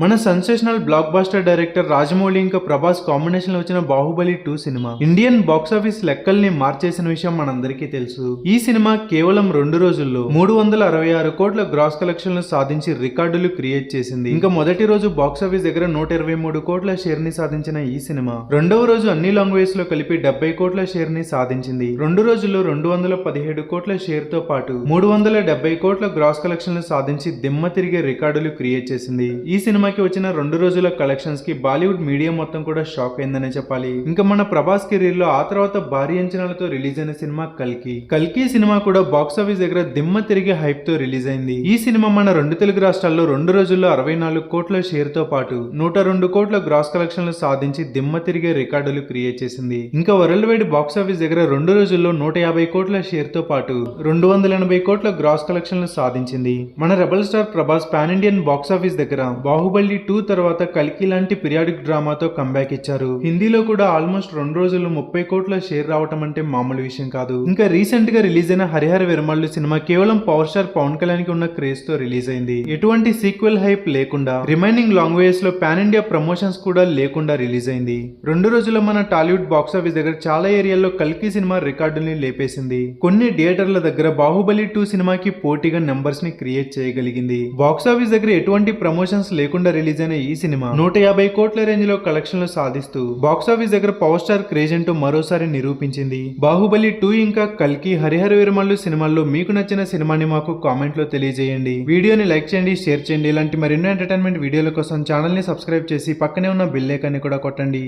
మన sensational blockbuster director Rajamouli ఇంకా ప్రభాస్ కాంబినేషన్లో వచ్చిన Baahubali two cinema. Indian box office లెక్కల్ని మార్చేసిన విషయం మనందరికీ తెలుసు. ఈ సినిమా కేవలం రెండు రోజుల్లో మూడు వందల అరవై ఆరు కోట్ల గ్రాస్ కలెక్షన్లు సాధించి రికార్డులు క్రియేట్ చేసింది. ఇంకా మొదటి రోజు బాక్స్ ఆఫీస్ దగ్గర నూట ఇరవై మూడు కోట్ల షేర్ని సాధించిన ఈ సినిమా. రెండవ రోజు అన్ని లాంగ్వేజ్లో కలిపి డెబ్బై కోట్ల షేర్ని సాధించింది. రెండు రోజుల్లో రెండు వందల పదిహేడు కోట్ల షేర్తో పాటు మూడు వందల డెబ్బై కోట్ల గ్రాస్ కలెక్షన్లు సాధించి దిమ్మ తిరిగే రికార్డులు క్రియేట్ చేసింది. ఈ సినిమా సినిమాకి వచ్చిన రెండు రోజుల కలెక్షన్స్కి బాలీవుడ్ మీడియా మొత్తం కూడా షాక్ అయిందనే చెప్పాలి. ఇంకా మన ప్రభాస్ కెరీర్లో ఆ తర్వాత భారీ అంచనాలతో రిలీజ్ అయిన సినిమా కల్కి. కల్కి సినిమా కూడా బాక్స్ ఆఫీస్ దగ్గర దిమ్మ తిరిగి హైప్తో రిలీజ్ అయింది. ఈ సినిమా మన రెండు తెలుగు రాష్ట్రాల్లో రెండు రోజుల్లో అరవై నాలుగు కోట్ల షేర్తో పాటు నూట రెండు కోట్ల గ్రాస్ కలెక్షన్లు సాధించి దిమ్మ తిరిగే రికార్డులు క్రియేట్ చేసింది. ఇంకా వరల్డ్ వైడ్ బాక్స్ ఆఫీస్ దగ్గర రెండు రోజుల్లో నూట యాభై కోట్ల షేర్తో పాటు రెండు వందల ఎనభై కోట్ల గ్రాస్ కలెక్షన్లు సాధించింది. మన rebel star Prabhas pan Indian box office దగ్గర బాహుబలి టూ తర్వాత కల్కి లాంటి పిరియాడిక్ డ్రామాతో కంబ్యాక్ ఇచ్చారు. హిందీలో కూడా ఆల్మోస్ట్ రెండు రోజుల్లో ముప్పై కోట్ల షేర్ రావటం అంటే మామూలు విషయం కాదు. ఇంకా రీసెంట్గా రిలీజ్ అయిన హరిహర విరమళ్ళు సినిమా కేవలం పవర్ స్టార్ పవన్ కళ్యాణ్కి ఉన్న క్రేజ్తో రిలీజ్ అయింది. ఎటువంటి సీక్వెల్ హైప్ లేకుండా రిమైనింగ్ లాంగ్వేజెస్లో పాన్ ఇండియా ప్రమోషన్స్ కూడా లేకుండా రిలీజ్ అయింది. రెండు రోజుల్లో మన టాలీవుడ్ బాక్స్ ఆఫీస్ దగ్గర చాలా ఏరియాల్లో కల్కి సినిమా రికార్డుల్ని లేపేసింది. కొన్ని థియేటర్ల దగ్గర బాహుబలి టూ సినిమాకి పోటీగా నెంబర్స్ని క్రియేట్ చేయగలిగింది. బాక్సాఫీస్ దగ్గర ఎటువంటి ప్రమోషన్స్ లేకుండా రిలీజ్ అయిన ఈ సినిమా నూట యాభై కోట్ల రేంజ్లో కలెక్షన్లు సాధిస్తూ బాక్స్ ఆఫీస్ దగ్గర పవర్ స్టార్ క్రేజ్ అంటూ మరోసారి నిరూపించింది. బాహుబలి టూ ఇంకా కల్కి హరిహర విరమల్లు సినిమాల్లో మీకు నచ్చిన సినిమాని మాకు కామెంట్లో తెలియజేయండి. వీడియోని లైక్ చేయండి షేర్ చేయండి. ఇలాంటి మరెన్నో ఎంటర్టైన్మెంట్ వీడియోల కోసం ఛానల్ని సబ్స్క్రైబ్ చేసి పక్కనే ఉన్న బెల్ ఐకాన్ని కూడా కొట్టండి.